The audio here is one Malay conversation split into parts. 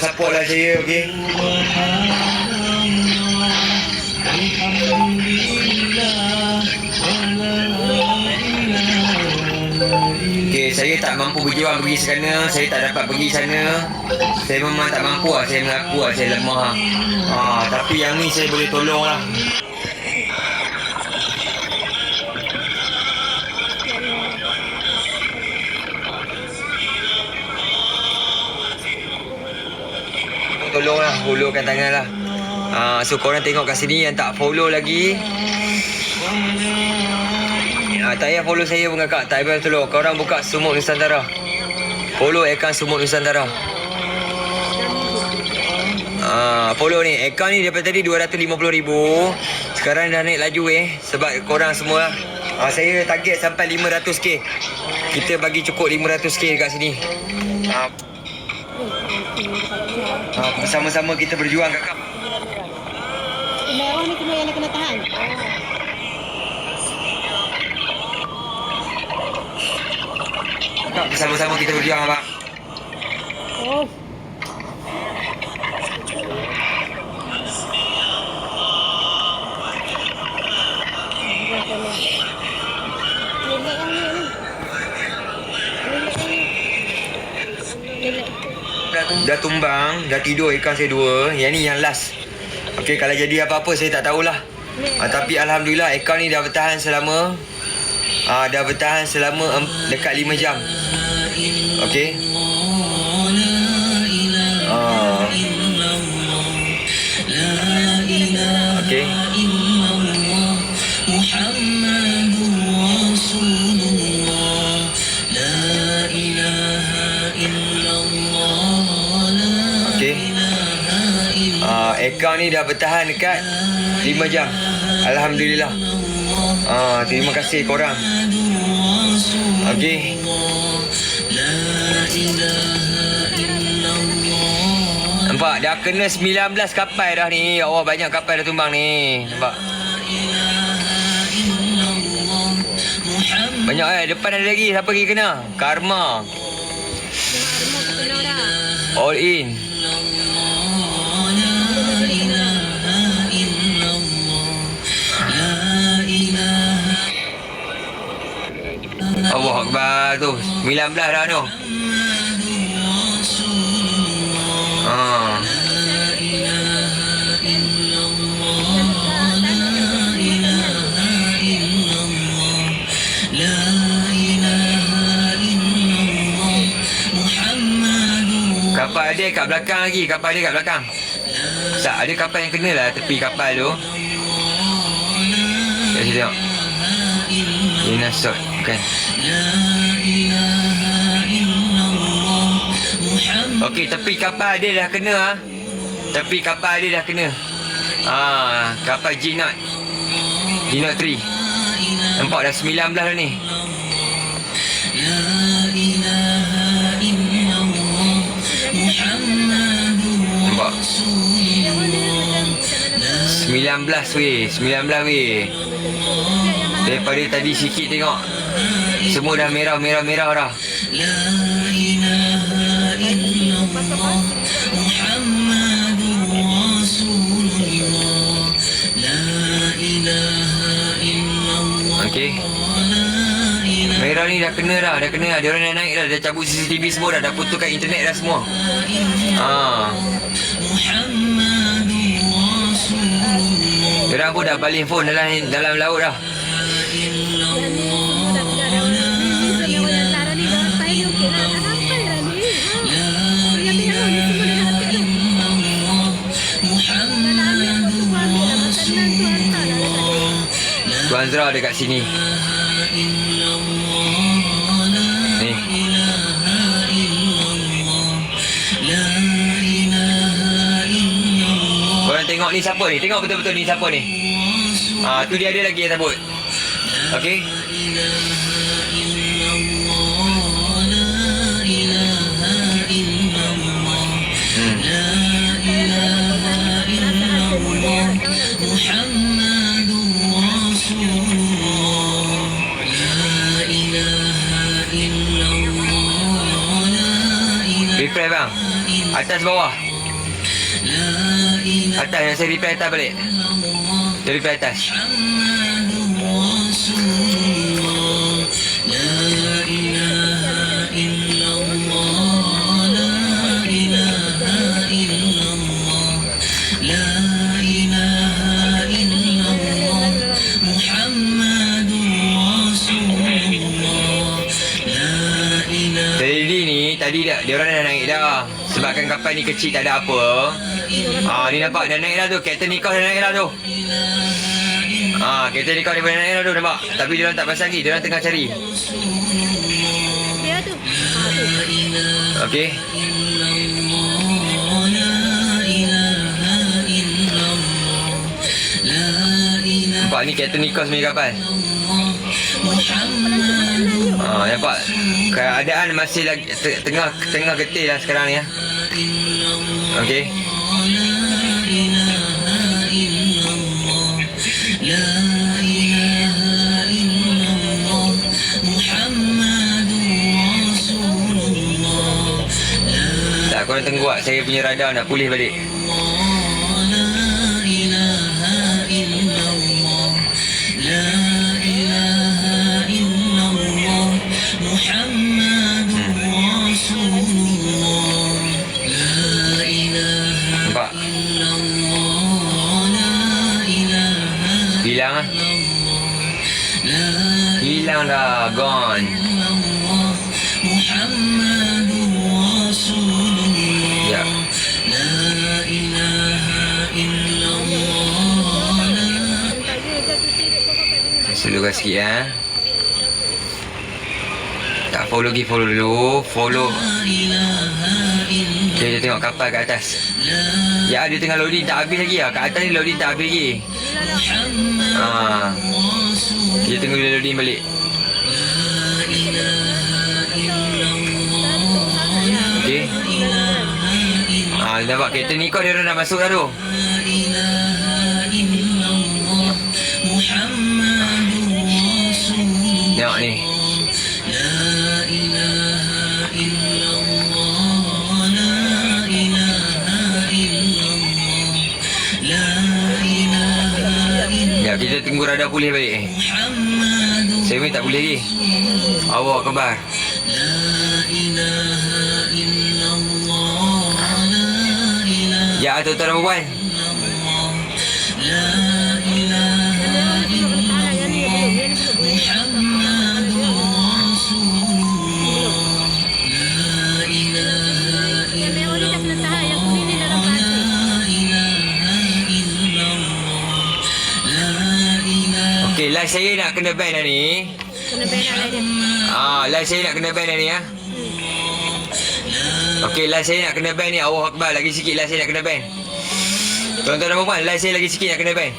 support-support lah saya, okey? Okey, saya tak mampu berjuang pergi sana, saya tak dapat pergi sana. Saya memang tak mampu lah, saya mengaku lah, saya lemah lah. Ha, tapi yang ni saya boleh tolong lah. Tolonglah, hulurkan tangan lah. Ha, so korang tengok kat sini yang tak follow lagi. Ha, tak payah follow saya pun kakak. Tak payah tolong. Korang buka Sumut Nusantara. Follow akaun Sumut Nusantara. Ah, follow ni. Akaun ni daripada tadi 250,000. Sekarang dah naik laju eh. Sebab korang semua. Ah, saya target sampai 500k. Kita bagi cukup 500k dekat sini. Ah, ah, bersama-sama kita berjuang kakak. Merah ni kena yang kena tahan. Kakak bersama-sama kita berjuang abang. Oh. Lelek yang ni ni. Lelek yang ni. Lelek. Dah, tumbang, dah tidur ikan saya dua. Yang ni yang last. Okey, kalau jadi apa-apa saya tak tahulah. Ah, tapi Alhamdulillah akaun ni dah bertahan selama ah, Dah bertahan selama em, dekat 5 jam Okey ni dah bertahan dekat 5 jam. Alhamdulillah. Ah, terima kasih korang. Okey. Nampak dah kena 19 kapal dah ni. Ya Allah banyak kapal dah tumbang ni. Nampak. Banyak eh depan ada lagi siapa lagi kena? Karma. All in. Allah Akbar tu. 19 dah tu. Ha. Kapal dia kat belakang lagi. Kapal dia kat belakang. Tak ada kapal yang kena lah Tepi kapal tu. Sekejap saya tengok. Lina Sot Bukan. Okey tepi kapal dia dah kena ah. Tepi kapal dia dah kena. Ah, kapal G-Not G-Not 3 Nampak dah 19 dah ni. Nampak? 19 weh 19 weh Daripada tadi sikit tengok. Semua dah merah merah merah dah. Okey. Merah ni dah kena dah Dah kena. Dah Dia orang dah naik dah Dah cabut CCTV semua dah Dah putuskan internet dah semua. Haa Dia orang pun dah balik phone dalam dalam laut dah Tuan Zra dekat sini. Ni. Korang tengok ni siapa ni? Tengok betul-betul ni siapa ni? Ah, tu dia ada lagi yang sebut Hmm. Refresh bang Atas bawah Atas yang saya reply atas balik. Dia reply atas. Dia orang dah naik dah. Sebabkan kapal ni kecil tak ada apa. Ah ni nampak dah naik dah tu. Kapten Nikos dah naik dah tu. Ah Kapten Nikos dia dah naik dah tu nampak. Tapi dia orang tak pasang lagi. Dia orang tengah cari. Dia tu. Okey. Nampak ni Kapten Nikos punya kapal. Ah, nampak keadaan masih lagi te- tengah tengah getih lah sekarang ni ya. Okey. Tak korang buat saya punya radar nak pulih balik. Kat sini. Saya slowkan sikit ya. Tak follow lagi, follow dulu. Follow. Okay, dia tengok kapal kat atas. Ya, dia tengah loading tak habis lagi lah. Kat atas ni loading tak habis lagi. Ha. Dia tunggu dia loading balik. Nampak kereta ni kau dia orang dah masuk dah tu. Tengok ni. Ya, kita tunggu radar pulih balik. Saya tak boleh lagi. Allah kembar. Kuning ni dalam batu. Okey, live saya nak kena ban dah ni. Kena ban nak lain dia. Ah, live saya nak kena ban dah ni ya. Okey, live saya nak kena ban ni. Allah Akbar. Lagi sikit live saya nak kena ban. Tuan-tuan dan puan, live saya lagi sikit nak kena ban.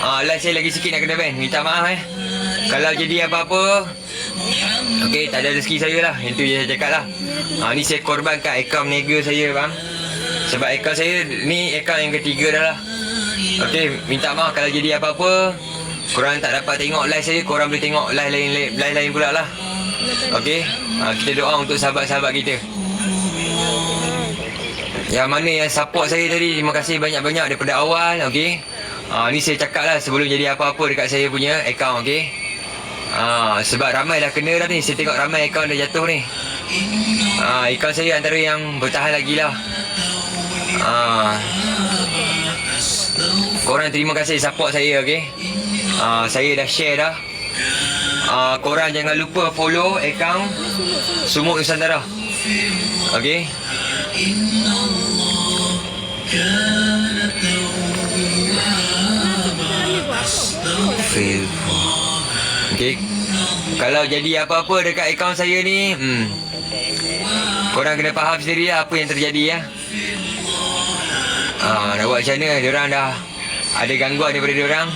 Ah, live saya lagi sikit nak kena ban. Minta maaf eh. Kalau jadi apa-apa, okey, tak ada rezeki saya lah. Itu je saya cakap lah. Ah, ni saya korbankan akaun nega saya bang. Sebab akaun saya ni akaun yang ketiga dah lah. Okey, minta maaf kalau jadi apa-apa. Korang tak dapat tengok live saya, korang boleh tengok live lain live lain pula lah. Okey, ah, kita doa untuk sahabat-sahabat kita. Yang mana yang support saya tadi Terima kasih banyak-banyak daripada awal Okey? Ha, Ni saya cakap lah Sebelum jadi apa-apa Dekat saya punya account Okey? Ha, Sebab ramai dah kena dah ni. Saya tengok ramai account dah jatuh ni. Ha, Account saya antara yang Bertahan lagi lah. Ha. Korang terima kasih support saya Okey? Ha, Saya dah share dah. Ha, Korang jangan lupa follow account Sumuk Nusantara Okey Okay Kalau jadi apa-apa dekat akaun saya ni hmm, Korang kena faham sendiri lah apa yang terjadi ya. Ah, nak buat macam mana Diorang dah? Ada gangguan daripada diorang?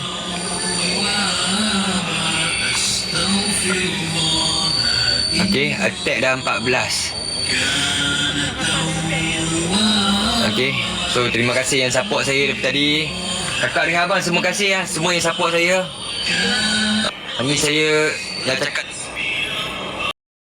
Okay Attack dah 14 Okay So terima kasih yang support saya daripada tadi. Kakak dengan abang semua kasih ya. Semua yang support saya. Ini saya Dah cakap